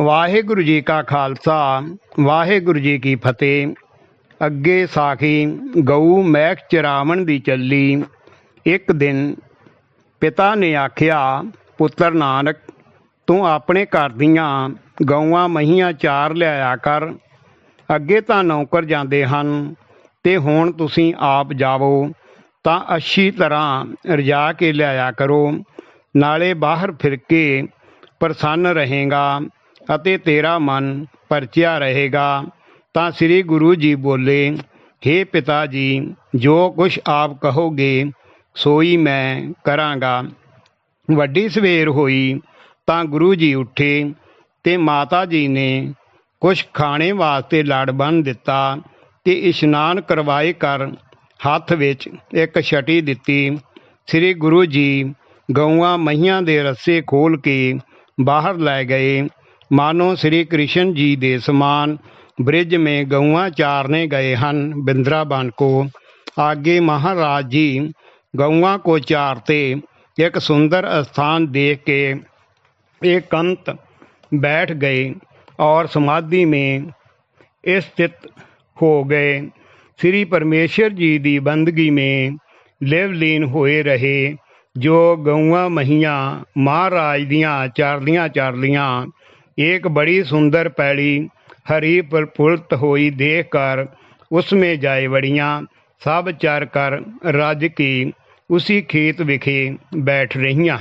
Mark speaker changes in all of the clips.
Speaker 1: ਵਾਹਿਗੁਰੂ ਜੀ ਕਾ ਖਾਲਸਾ, ਵਾਹਿਗੁਰੂ ਜੀ ਕੀ ਫਤਿਹ। ਅੱਗੇ ਸਾਖੀ, ਗਊ ਮਹਿਕ ਚਰਾਵਣ ਦੀ ਚੱਲੀ। ਇੱਕ ਦਿਨ ਪਿਤਾ ਨੇ ਆਖਿਆ, ਪੁੱਤਰ ਨਾਨਕ, ਤੂੰ ਆਪਣੇ ਘਰ ਦੀਆਂ ਗਊਆਂ ਮਹੀਆਂ ਚਾਰ ਲਿਆਇਆ ਕਰ। ਅੱਗੇ ਤਾਂ ਨੌਕਰ ਜਾਂਦੇ ਹਨ ਤੇ ਹੁਣ ਤੁਸੀਂ ਆਪ ਜਾਵੋ, ਤਾਂ ਅੱਛੀ ਤਰ੍ਹਾਂ ਰਜਾ ਕੇ ਲਿਆਇਆ ਕਰੋ। ਨਾਲੇ ਬਾਹਰ ਫਿਰ ਕੇ ਪ੍ਰਸੰਨ ਰਹੇਗਾ। ਅਤੇ ਤੇਰਾ ਮਨ ਪਰਚਿਆ ਰਹੇਗਾ। ਤਾਂ ਸ੍ਰੀ ਗੁਰੂ ਜੀ ਬੋਲੇ हे ਪਿਤਾ ਜੀ, ਜੋ ਕੁਛ ਆਪ ਕਹੋਗੇ, ਸੋਈ ਮੈਂ ਕਰਾਂਗਾ। ਵੱਡੀ ਸਵੇਰ ਹੋਈ, ਤਾਂ ਗੁਰੂ ਜੀ ਉੱਠੇ ਤੇ ਮਾਤਾ ਜੀ ਨੇ ਕੁਛ ਖਾਣੇ ਵਾਸਤੇ ਲੜ ਬੰਨ ਦਿੱਤਾ ਤੇ ਇਸ਼ਨਾਨ ਕਰਵਾਏ ਕਰ ਹੱਥ ਵਿੱਚ ਇੱਕ ਛਟੀ ਦਿੱਤੀ। ਸ੍ਰੀ ਗੁਰੂ ਜੀ ਗਊਆਂ ਮਹੀਆਂ ਦੇ ਰੱਸੇ ਖੋਲ ਕੇ ਬਾਹਰ ਲੈ ਗਏ। ਮਾਨੋ ਸ੍ਰੀ ਕ੍ਰਿਸ਼ਨ ਜੀ ਦੇ ਸਮਾਨ ब्रिज में गौआ चारने गए हन बिंद्रावन को आगे महाराज जी गौआ को चारते एक सुंदर स्थान देख के एक अंत बैठ गए और समाधि में स्थित हो गए श्री परमेश्वर जी ਦੀ ਬੰਦਗੀ में ਲਿਵ ਲੀਨ ਹੋਏ ਰਹੇ ਜੋ ਗਊਆਂ ਮਹੀਆਂ ਮਹਾਰਾਜ ਦੀਆਂ ਚਾਰਲੀਆਂ ਚਾਰਲੀਆਂ एक बड़ी सुंदर पैड़ी हरी प्रफुल्लित हुई देख कर उसमें जाए बड़ियाँ सब चर कर रज की उसी खेत विखे बैठ रहियाँ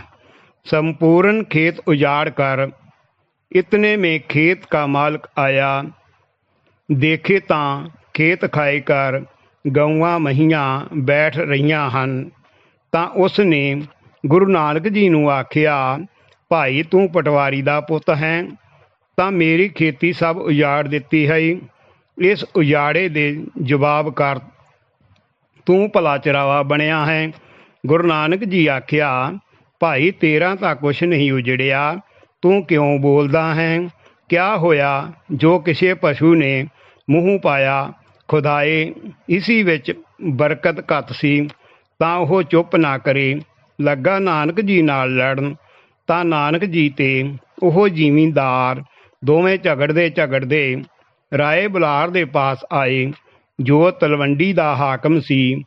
Speaker 1: संपूर्ण खेत उजाड़ कर इतने में खेत का मालिक आया देखे ਤਾਂ ਖੇਤ ਖਾਈ ਕਰ ਗਊਆਂ ਮਹੀਆਂ ਬੈਠ ਰਹੀਆਂ ਹਨ ਤਾਂ ਉਸ ਨੇ ਗੁਰੂ ਨਾਨਕ ਜੀ ਨੂੰ ਆਖਿਆ ਭਾਈ ਤੂੰ ਪਟਵਾਰੀ ਦਾ ਪੁੱਤ ਹੈ ਤਾਂ ਮੇਰੀ ਖੇਤੀ ਸਭ ਉਜਾੜ ਦਿੱਤੀ ਹੈ। ਇਸ ਉਜਾੜੇ ਦੇ ਜਵਾਬ ਕਰ ਤੂੰ ਭਲਾ ਚਰਾਵਾ ਬਣਿਆ ਹੈ। ਗੁਰੂ ਨਾਨਕ ਜੀ ਆਖਿਆ, ਭਾਈ, ਤੇਰਾ ਤਾਂ ਕੁਛ ਨਹੀਂ ਉਜੜਿਆ। ਤੂੰ ਕਿਉਂ ਬੋਲਦਾ ਹੈ? ਕਿਆ ਹੋਇਆ? ਜੋ ਕਿਸੇ ਪਸ਼ੂ ਨੇ ਮੂੰਹ ਪਾਇਆ, ਖੁਦਾਏ, ਇਸੀ ਵਿੱਚ ਬਰਕਤ ਘੱਟ ਸੀ। ਤਾਂ ਉਹ ਚੁੱਪ ਨਾ ਕਰੇ। ਲੱਗਾ ਨਾਨਕ ਜੀ ਨਾਲ ਲੜਨ, ਤਾਂ ਨਾਨਕ ਜੀ ਤੇ ਉਹ ਜ਼ਿਮੀਂਦਾਰ ਦੋਵੇਂ ਝਗੜਦੇ ਝਗੜਦੇ ਰਾਏ ਬੁਲਾਰ ਦੇ ਪਾਸ ਆਏ। ਜੋ ਤਲਵੰਡੀ ਦਾ ਹਾਕਮ ਸੀ,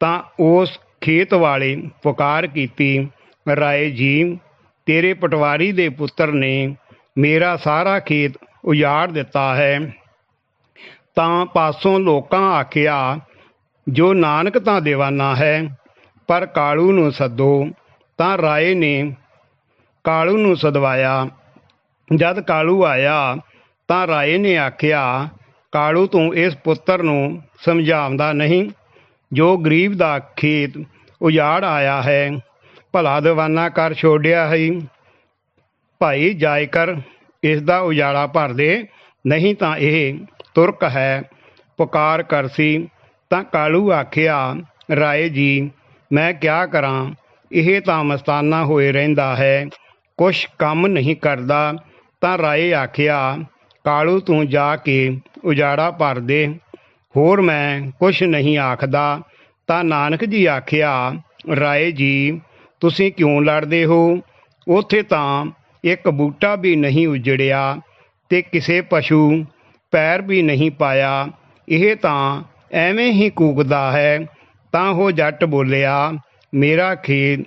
Speaker 1: ਤਾਂ ਉਸ ਖੇਤ ਵਾਲੇ ਪੁਕਾਰ ਕੀਤੀ, ਰਾਏ ਜੀ, ਤੇਰੇ ਪਟਵਾਰੀ ਦੇ ਪੁੱਤਰ ਨੇ ਮੇਰਾ ਸਾਰਾ ਖੇਤ ਉਜਾੜ ਦਿੱਤਾ ਹੈ। ਤਾਂ ਪਾਸੋਂ ਲੋਕਾਂ ਆਖਿਆ, ਜੋ ਨਾਨਕ ਤਾਂ ਦੀਵਾਨਾ ਹੈ, ਪਰ ਕਾਲੂ ਨੂੰ ਸੱਦੋ। ਤਾਂ ਰਾਏ ਨੇ ਕਾਲੂ ਨੂੰ ਸਦਵਾਇਆ। ਜਦ ਕਾਲੂ ਆਇਆ ਤਾਂ ਰਾਏ ਨੇ ਆਖਿਆ, ਕਾਲੂ, ਤੂੰ ਇਸ ਪੁੱਤਰ ਨੂੰ ਸਮਝਾਉਂਦਾ ਨਹੀਂ। ਜੋ ਗਰੀਬ ਦਾ ਖੇਤ ਉਜਾੜ ਆਇਆ ਹੈ, ਭਲਾ ਦੀਵਾਨਾ ਕਰ ਛੋੜਿਆ ਹੈ। ਭਾਈ ਜਾਇਕਰ ਇਸ ਦਾ ਉਜਾੜਾ ਭਰ ਦੇ। ਨਹੀਂ ਤਾਂ ਇਹ ਤੁਰਕ ਹੈ, ਪੁਕਾਰ ਕਰਸੀ ਤਾਂ ਕਾਲੂ ਆਖਿਆ, ਰਾਏ ਜੀ, ਮੈਂ ਕਿਆ ਕਰਾਂ? ਇਹ ਤਾਂ ਮਸਤਾਨਾ ਹੋਏ ਰਹਿੰਦਾ ਹੈ। ਕੁਛ ਕੰਮ ਨਹੀਂ ਕਰਦਾ। ਤਾਂ ਰਾਏ ਆਖਿਆ, ਕਾਲੂ ਤੂੰ ਜਾ ਕੇ ਉਜਾੜਾ ਭਰ ਦੇ। ਹੋਰ ਮੈਂ ਕੁਛ ਨਹੀਂ ਆਖਦਾ। ਤਾਂ ਨਾਨਕ ਜੀ ਆਖਿਆ, ਰਾਏ ਜੀ, ਤੁਸੀਂ ਕਿਉਂ ਲੜਦੇ ਹੋ? ਉਥੇ ਤਾਂ ਇੱਕ ਬੂਟਾ ਵੀ ਨਹੀਂ ਉਜੜਿਆ ਤੇ ਕਿਸੇ ਪਸ਼ੂ ਪੈਰ ਵੀ ਨਹੀਂ ਪਾਇਆ। ਇਹ ਤਾਂ ਐਵੇਂ ਹੀ ਕੂਕਦਾ ਹੈ। ਤਾਂ ਉਹ ਜੱਟ ਬੋਲਿਆ, ਮੇਰਾ ਖੇਤ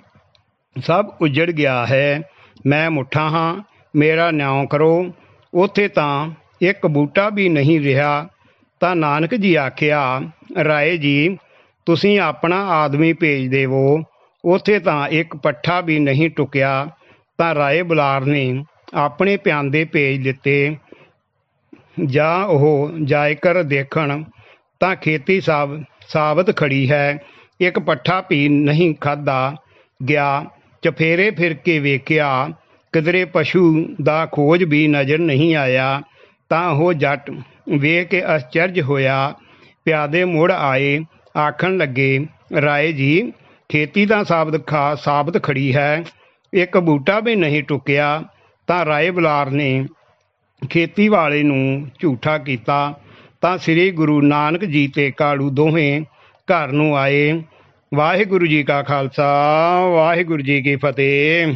Speaker 1: ਸਭ ਉਜੜ ਗਿਆ ਹੈ। ਮੈਂ ਮੁੱਠਾ ਹਾਂ। ਮੇਰਾ ਨਿਆਂ ਕਰੋ। ਉਥੇ ਤਾਂ ਇੱਕ ਬੂਟਾ ਵੀ ਨਹੀਂ ਰਿਹਾ। ਤਾਂ ਨਾਨਕ ਜੀ ਆਖਿਆ, ਰਾਏ ਜੀ, ਤੁਸੀਂ ਆਪਣਾ ਆਦਮੀ ਭੇਜ ਦੇਵੋ। ਉਥੇ ਤਾਂ ਇੱਕ ਪੱਠਾ ਵੀ ਨਹੀਂ ਟੁਕਿਆ। ਤਾਂ ਰਾਏ ਬੁਲਾਰ ਨੇ ਆਪਣੇ ਪਿਆਂਦੇ ਭੇਜ ਦਿੱਤੇ। ਜਾਂ ਉਹ ਜਾਇਕਰ ਦੇਖਣ, ਤਾਂ ਖੇਤੀ ਸਾਬ, ਸਾਬਤ ਖੜੀ ਹੈ। ਇੱਕ ਪੱਠਾ ਵੀ ਨਹੀਂ ਖਾਦਾ ਗਿਆ। ਚਫੇਰੇ ਫਿਰ ਕੇ ਵੇਖਿਆ ਕਿਧਰੇ ਪਸ਼ੂ ਦਾ ਖੋਜ ਵੀ ਨਜ਼ਰ ਨਹੀਂ ਆਇਆ, ਤਾਂ ਉਹ ਜੱਟ ਵੇਖ ਕੇ ਅਚਰਜ ਹੋਇਆ। ਪਿਆਦੇ ਮੁੜ ਆਏ, ਆਖਣ ਲੱਗੇ, ਰਾਏ ਜੀ, ਖੇਤੀ ਤਾਂ ਸਾਬਤ ਖਾ, ਸਾਬਤ ਖੜੀ ਹੈ। ਇੱਕ ਬੂਟਾ ਵੀ ਨਹੀਂ ਟੁਕਿਆ। ਤਾਂ ਰਾਏ ਬੁਲਾਰ ਨੇ ਖੇਤੀ ਵਾਲੇ ਨੂੰ ਝੂਠਾ ਕੀਤਾ। ਤਾਂ ਸ੍ਰੀ ਗੁਰੂ ਨਾਨਕ ਜੀ ਤੇ ਕਾਲੂ ਦੋਵੇਂ ਘਰ ਨੂੰ ਆਏ। ਵਾਹਿਗੁਰੂ ਜੀ ਕਾ ਖਾਲਸਾ, ਵਾਹਿਗੁਰੂ ਜੀ ਕੀ ਫਤਿਹ।